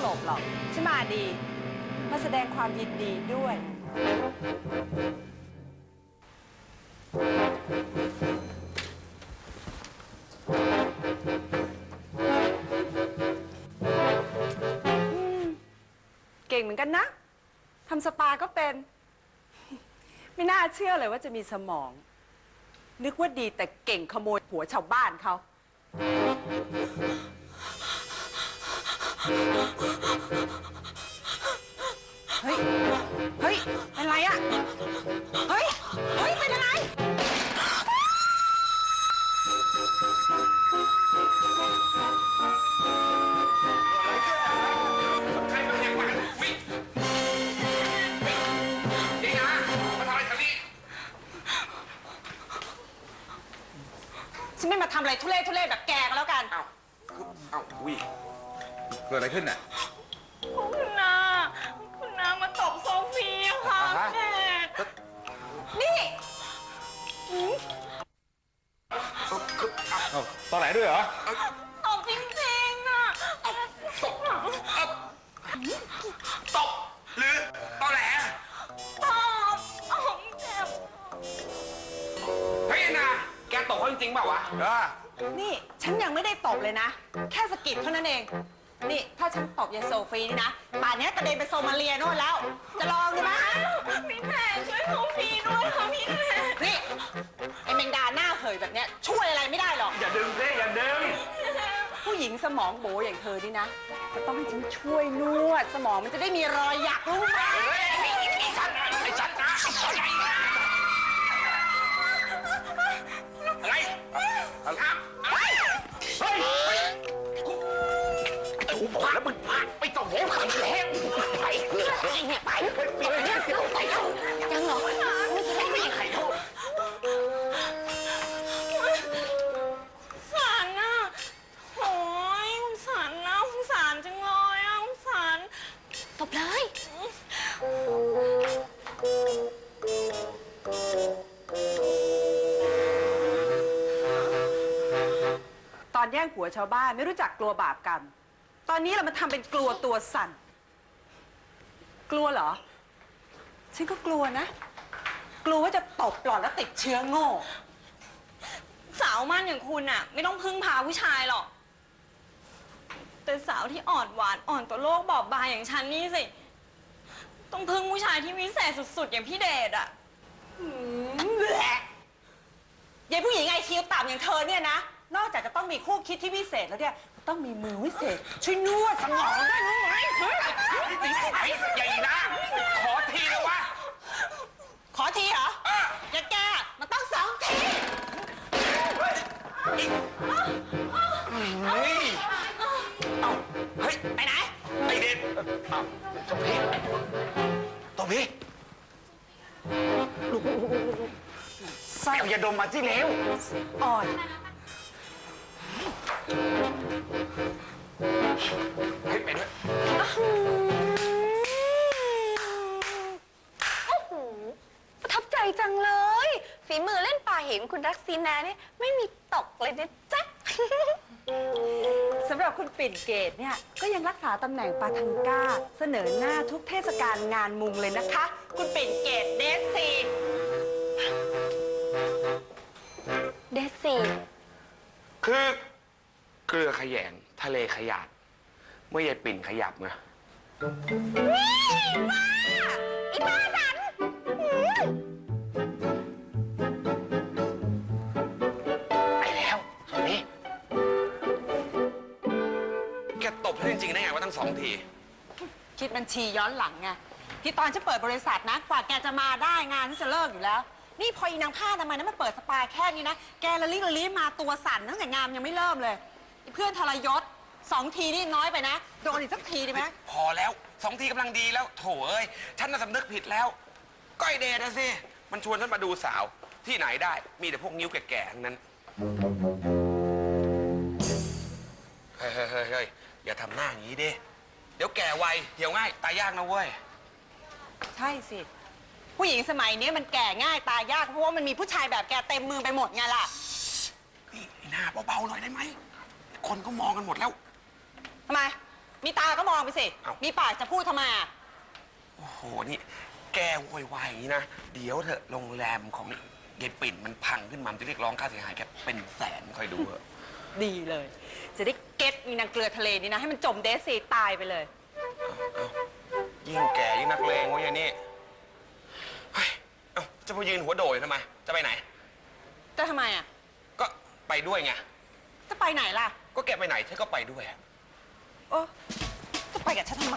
หลบหรอชิมาดี มาแสดงความยินดีด้วย เก่งเหมือนกันนะทำสปาก็เป็น ไม่น่าเชื่อเลยว่าจะมีสมอง นึกว่าดีแต่เก่งขโมยผัวชาวบ้านเขา เฮ้ย เฮ้ย เป็นไรอะเฮ้ย เฮ้ย เป็นอะไร ใครมาแหกปากวิ่งวิ่งนี่นะมาทำอะไรแถวนี้ ฉันไม่มาทำอะไรทุเรศทุเรศแบบแกก็แล้วกัน เอ้า เอ้าอุ้ยเกิดอะไรขึ้นน่ะ คุณนา คุณนามาตบโซฟีอะค่ะอ่าฮะ แม่นี่เอ้าตอนไหนด้วยเหรอ ตบจริงๆอะตบเอ้าตบหรือตอแหลตบอ๋อเจ็บ เฮ้ยนาแกตบเขาจริงๆเปล่าวะเออนี่ ฉันยังไม่ได้ตบเลยนะ แค่สะกิดเท่านั้นเอง นี่ถ้าฉันตบยายโซฟีนี่นะ ป่านนี้กระเด็นไปโซมาเลียโน่นแล้ว จะลองดูไหมพี่แม่ช่วยโซฟีด้วยค่ะพี่แม่นี่ไอแมงดาหน้าเหยแบบเนี้ยช่วยอะไรไม่ได้หรอก อย่าดึงสิอย่าดึง ผู้หญิงสมองโบอย่างเธอนี่นะจะต้องให้ฉันช่วยนวด สมองมันจะได้มีรอยหยักรู้ไหมเฮ้ยไอ้ฉันนะไอ้ฉันนะอะไรนะาไปส่งเหวขันแล้วไปเลยไปไปไปไปไปแล้วยังเหรอไม่มีใครโทษสารน่ะโอ้ยสงสารนะสงสารจังเลยอะสงสารตบเลยตอนแย่งผัวชาวบ้านไม่รู้จักกลัวบาปกรรม ตอนนี้เรามาทำเป็นกลัวตัวสั่น กลัวเหรอ ฉันก็กลัวนะ กลัวว่าจะตบหลอดแล้วติดเชื้อโง่ สาวมั่นอย่างคุณอะไม่ต้องพึ่งพาผู้ชายหรอก แต่สาวที่อ่อนหวานอ่อนต่อโลกบอบบางอย่างฉันนี่สิ ต้องพึ่งผู้ชายที่วิเศษสุด ๆ อย่างพี่เดชอะแหละยายผู้หญิงไอคิวต่ำอย่างเธอเนี่ยนะ นอกจากจะต้องมีคู่คิดที่วิเศษแล้วเนี่ย ต้องมีมือวิเศษ ช่วยนวดสมองด้วยรู้ไหมไอ้ใหญ่นะ ขอทีนะวะขอทีเหรออย่าแกมันต้องสองทีเฮ้ยเอาเฮ้ยไปไหนไอเด็ดเอาตบพี่ตบพี่สร้อยเอายาดมมาที่เร็วอ่อน เล่นป่าเห็นคุณรักซีนาเนี่ยไม่มีตกเลยนะจ๊ะ สำหรับคุณปิ่นเกตเนี่ยก็ยังรักษาตำแหน่งปาทังก้า เสนอหน้าทุกเทศกาลงานมุงเลยนะคะ คุณปิ่นเกตเดซซีเดซี่คือเกลือขยงทะเลขยาดเมื่อยายปิ่นขยับไง อีบ้าสันไที คิดบัญชีย้อนหลังไงที่ตอนฉันเปิดบริษัทนะกว่าแกจะมาได้งานที่จะเลิกอยู่แล้ว นี่พออีนางผ้าทำไมนะมันเปิดสปาแค่นี้นะแกละลิกละลิมาตัวสั่นตั้งแต่งานยังไม่เริ่มเลยไอ้เพื่อนทรยศสองทีนี่น้อยไปนะโดนอีกสักทีดีไหมพอแล้วสองทีกำลังดีแล้ว โถเอ้ย ฉันน่ะสำนึกผิดแล้ว ก้อยเดชนะสิ มันชวนฉันมาดูสาวที่ไหนได้มีแต่พวกนิ้วแก่ๆทั้งนั้นเฮ้ยเฮ้ยเฮ้ยเฮ้ยอย่าทำหน้าอย่างนี้ดิ เดี๋ยวแก่ไวเหี่ยวง่าย ตายยากนะเว้ย ใช่สิ ผู้หญิงสมัยนี้มันแก่ง่ายตายยาก เพราะว่ามันมีผู้ชายแบบแกเต็มมือไปหมดไงล่ะ นี่ไอ้หน้าเบาๆหน่อยได้ไหม คนก็มองกันหมดแล้ว ทำไม มีตาก็มองไปสิ เอ้ามี มีปากจะพูดทำไมอะโอ้โห นี่ แกโวยวายอย่างนี้นะ เดี๋ยวเถอะโรงแรมของยายปิ่นมันพังขึ้นมามันจะเรียกร้องค่าเสียหายแกเป็นแสนคอยดูเถอะ ดีเลย จะได้เก็ตมีนางเกลือทะเลนี่นะ ให้มันจมเดซซีตายไปเลย ยิ่งแก่ยิ่งนักเลงวะยายนี่เฮ้ยเอ้าจะมายืนหัวโดยทำไม จะไปไหน จะทำไมอะ ก็ไปด้วยไง จะไปไหนล่ะ ก็แกไปไหนเธอก็ไปด้วยอะ โอ้จะไปกับฉันทำไม